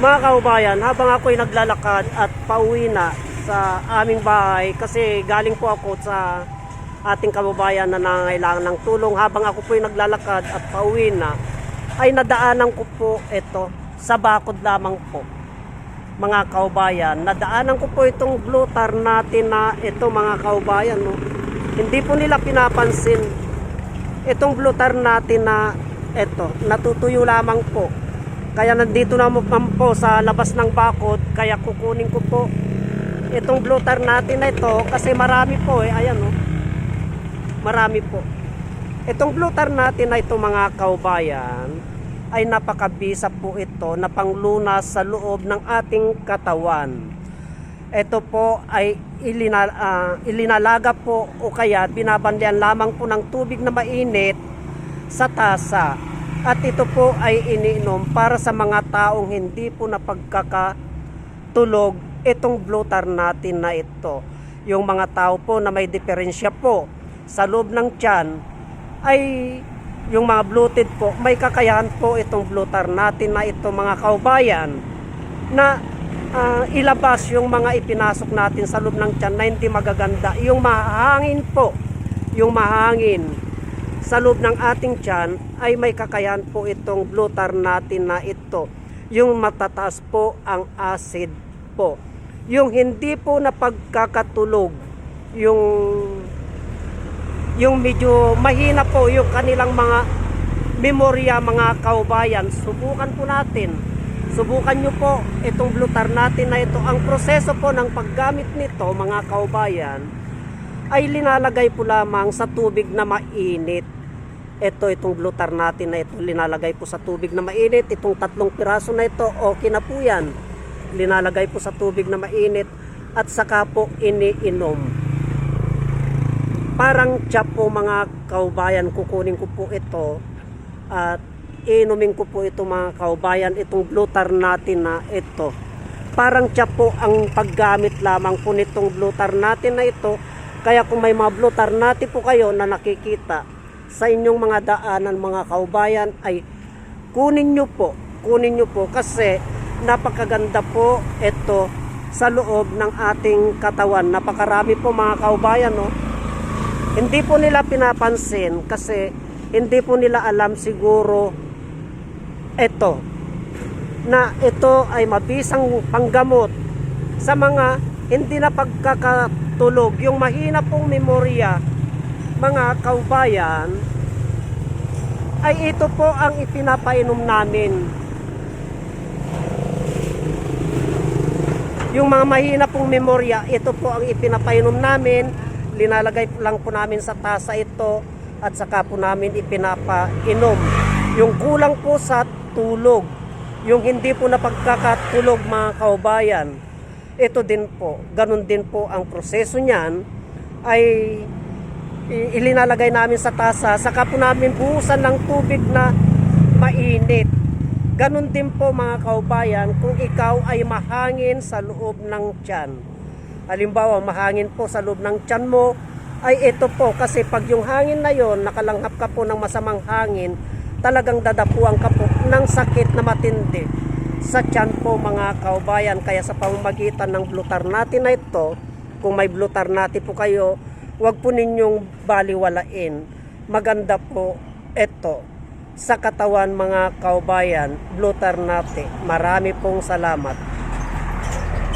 Mga kaubayan, habang ako'y naglalakad at pauwi na sa aming bahay kasi galing po ako sa ating kababayan na nangailangan ng tulong habang ako po'y naglalakad at pauwi na ay nadaanan ko po ito sa bakod lamang po. Mga kaubayan nadaanan ko po itong blue tar natin na ito mga kaubayan no? hindi po nila pinapansin itong blue tar natin na ito. Natutuyo lamang po kaya nandito naman po sa labas ng bakod kaya kukunin ko po itong blue tar natin na ito kasi marami po eh. Ayan no marami po. Itong blue tar natin na ito mga kaubayan ay napakabisa po ito na panglunas sa loob ng ating katawan. Ito po ay ilina, ah, ilinalaga po o kaya binabandian lamang po ng tubig na mainit sa tasa at ito po ay iniinom para sa mga taong hindi po napagkakatulog itong bloater natin na ito. Yung mga tao po na may diferensya po sa loob ng tiyan ay yung mga bloated po, may kakayahan po itong bloater natin na ito mga kaubayan na ah, ilabas yung mga ipinasok natin sa loob ng tiyan na hindi magaganda. Yung mahangin po, yung mahangin sa loob ng ating tiyan ay may kakayahan po itong bloater natin na ito. Yung matataas po ang acid po. Yung hindi po na pagkakatulog, yung yung medyo mahina po yung kanilang mga memorya mga kaubayan. Subukan po natin. Subukan nyo po itong bloater natin na ito. Ang proseso po ng paggamit nito mga kaubayan ay linalagay po lamang sa tubig na mainit. Ito, itong bloater natin na ito, linalagay po sa tubig na mainit. Itong tatlong piraso na ito, okay na po yan. Linalagay po sa tubig na mainit at saka po iniinom. Parang tiyap po mga kaubayan, kukunin ko po ito at inumin ko po ito mga kaubayan, itong bloater natin na ito. Parang tiyap po ang paggamit lamang po nitong bloater natin na ito. Kaya kung may mga bloater natin po kayo na nakikita sa inyong mga daanan mga kaubayan ay kunin nyo po, kunin nyo po kasi napakaganda po ito sa loob ng ating katawan. Napakarami po mga kaubayan no. Hindi po nila pinapansin kasi hindi po nila alam siguro ito na ito ay mabisang panggamot sa mga hindi na pagkakatulog yung mahina pong memorya mga kaubayan ay ito po ang ipinapainom namin. Yung mga mahina pong memorya ito po ang ipinapainom namin. Linalagay lang po namin sa tasa ito at saka po namin ipinapainom. Yung kulang po sa tulog yung hindi po napagkakatulog mga kaubayan ito din po ganun din po ang proseso niyan. Ay ilinalagay namin sa tasa saka po namin buhusan ng tubig na mainit. Ganun din po mga kaubayan kung ikaw ay mahangin sa loob ng tiyan. Halimbawa mahangin po sa loob ng tiyan mo ay ito po kasi pag yung hangin na yon nakalanghap ka po ng masamang hangin talagang dadapuan ka po ng sakit na matindi sa tiyan po mga kaubayan. Kaya sa pamamagitan ng blutar natin na ito kung may blutar natin po kayo wag po ninyong baliwalain. Maganda po ito sa katawan mga kaubayan blutar natin marami pong salamat